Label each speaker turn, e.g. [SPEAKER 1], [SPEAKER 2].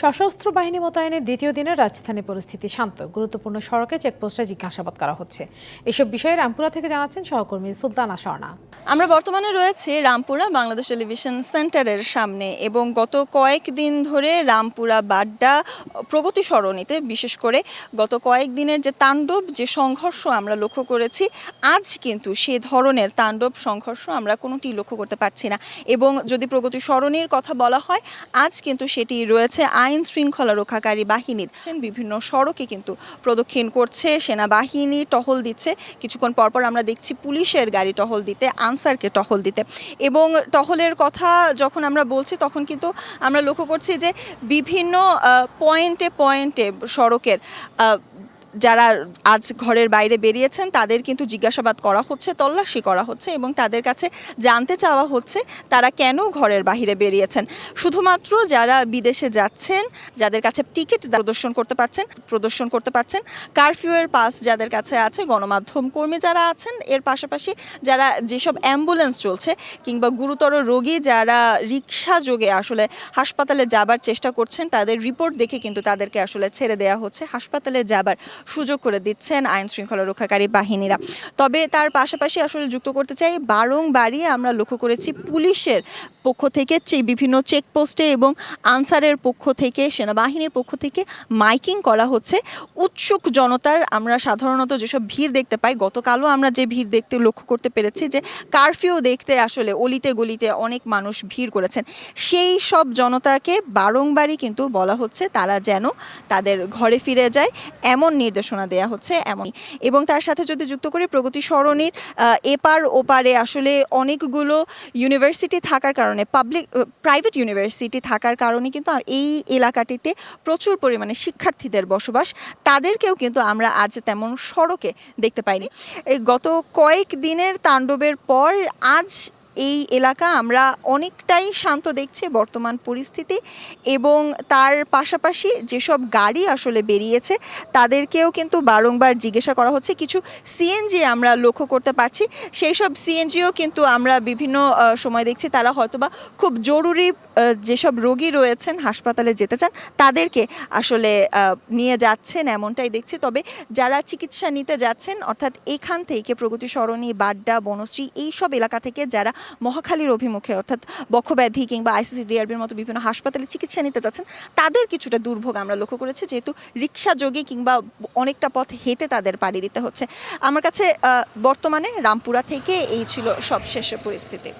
[SPEAKER 1] সশস্ত্র বাহিনী মোতায়েনের দ্বিতীয় দিনের রাজধানী পরিস্থিতি শান্ত। গুরুত্বপূর্ণ সড়কে চেকপোস্টে জিজ্ঞাসাবাদ করা হচ্ছে। এসব বিষয়ে রামপুরা থেকে জানাচ্ছেন সহকর্মী সুলতানা স্বর্ণা
[SPEAKER 2] আমরা বর্তমানে রয়েছি রামপুরা বাংলাদেশ টেলিভিশন সেন্টারের সামনে এবং গত কয়েকদিন ধরে রামপুরা বাড্ডা প্রগতি সরণিতে, বিশেষ করে গত কয়েকদিনের যে তাণ্ডব, যে সংঘর্ষ আমরা লক্ষ্য করেছি, আজ কিন্তু সে ধরনের তাণ্ডব, সংঘর্ষ আমরা কোনোটি লক্ষ্য করতে পারছি না। এবং যদি প্রগতি সরণির কথা বলা হয়, আজ কিন্তু সেটি রয়েছে আইন শৃঙ্খলা রক্ষাকারী বাহিনীর বিভিন্ন সড়কে কিন্তু প্রদক্ষিণ করছে সেনাবাহিনী, টহল দিচ্ছে। কিছুক্ষণ পরপর আমরা দেখছি পুলিশের গাড়ি টহল দিতে, আনসারকে টহল দিতে। এবং টহলের কথা যখন আমরা বলছি, তখন কিন্তু আমরা লক্ষ্য করছি যে বিভিন্ন পয়েন্টে পয়েন্টে সড়কের যারা আজ ঘরের বাইরে বেরিয়েছেন, তাদের কিন্তু জিজ্ঞাসাবাদ করা হচ্ছে, তল্লাশি করা হচ্ছে এবং তাদের কাছে জানতে চাওয়া হচ্ছে তারা কেন ঘরের বাইরে বেরিয়েছেন। শুধুমাত্র যারা বিদেশে যাচ্ছেন, যাদের কাছে টিকিট প্রদর্শন করতে পারছেন, প্রদর্শন করতে পারছেন কারফিউয়ের পাস যাদের কাছে আছে, গণমাধ্যম কর্মী যারা আছেন, এর পাশাপাশি যারা যেসব অ্যাম্বুলেন্স চলছে কিংবা গুরুতর রোগী যারা রিক্সা যোগে আসলে হাসপাতালে যাবার চেষ্টা করছেন, তাদের রিপোর্ট দেখে কিন্তু তাদেরকে আসলে ছেড়ে দেওয়া হচ্ছে। হাসপাতালে যাবার সুযোগ করে দিচ্ছেন আইন শৃঙ্খলা রক্ষাকারী বাহিনীরা। তবে তার পাশাপাশি আসলে যুক্ত করতে চাই, বারংবারই আমরা লক্ষ্য করেছি পুলিশের পক্ষ থেকে বিভিন্ন চেকপোস্টে এবং আনসারের পক্ষ থেকে, সেনাবাহিনীর পক্ষ থেকে মাইকিং করা হচ্ছে। উৎসুক জনতার আমরা সাধারণত যেসব ভিড় দেখতে পাই, গতকালও আমরা যে ভিড় দেখতে, লক্ষ্য করতে পেরেছি যে কারফিউ দেখতে আসলে অলিতে গলিতে অনেক মানুষ ভিড় করেছেন। সেই সব জনতাকে বারংবারই কিন্তু বলা হচ্ছে তারা যেন তাদের ঘরে ফিরে যায়। এমন নির্দেশনা দেয়া হচ্ছে এমন এবং তার সাথে যদি যুক্ত করি প্রগতি সরণির এপার ওপারে আসলে অনেকগুলো ইউনিভার্সিটি থাকার কারণে, পাবলিক প্রাইভেট ইউনিভার্সিটি থাকার কারণে কিন্তু এই এলাকাটিতে প্রচুর পরিমাণে শিক্ষার্থীদের বসবাস, তাদেরকেও কিন্তু আমরা আজ তেমন সড়কে দেখতে পাইনি। গত কয়েক দিনের তাণ্ডবের পর আজ এই এলাকা আমরা অনেকটাই শান্ত দেখছি বর্তমান পরিস্থিতি এবং তার পাশাপাশি যেসব গাড়ি আসলে বেরিয়েছে, তাদেরকেও কিন্তু বারংবার জিজ্ঞাসা করা হচ্ছে। কিছু সিএনজি আমরা লক্ষ্য করতে পারছি। সেই সব সিএনজিও কিন্তু আমরা বিভিন্ন সময় দেখছি। তারা হয়তোবা খুব জরুরি যেসব রোগী রয়েছেন, হাসপাতালে যেতে চান, তাদেরকে আসলে নিয়ে যাচ্ছেন এমনটাই দেখছি। তবে যারা চিকিৎসা নিতে যাচ্ছেন, অর্থাৎ এখান থেকে প্রগতি সরণি, বাড্ডা, বনশ্রী এই সব এলাকা থেকে যারা মহাখালীর অভিমুখে, অর্থাৎ বক্ষব্যাধি কিংবা আইসিসি ডিআরবির মতো বিভিন্ন হাসপাতালে চিকিৎসা নিতে যাচ্ছেন, তাদের কিছুটা দুর্ভোগ আমরা লক্ষ্য করেছি, যেহেতু রিক্সা যোগে কিংবা অনেকটা পথ হেঁটে তাদের পাড়ি দিতে হচ্ছে। আমার কাছে বর্তমানে রামপুরা থেকে এই ছিল সবশেষ পরিস্থিতি।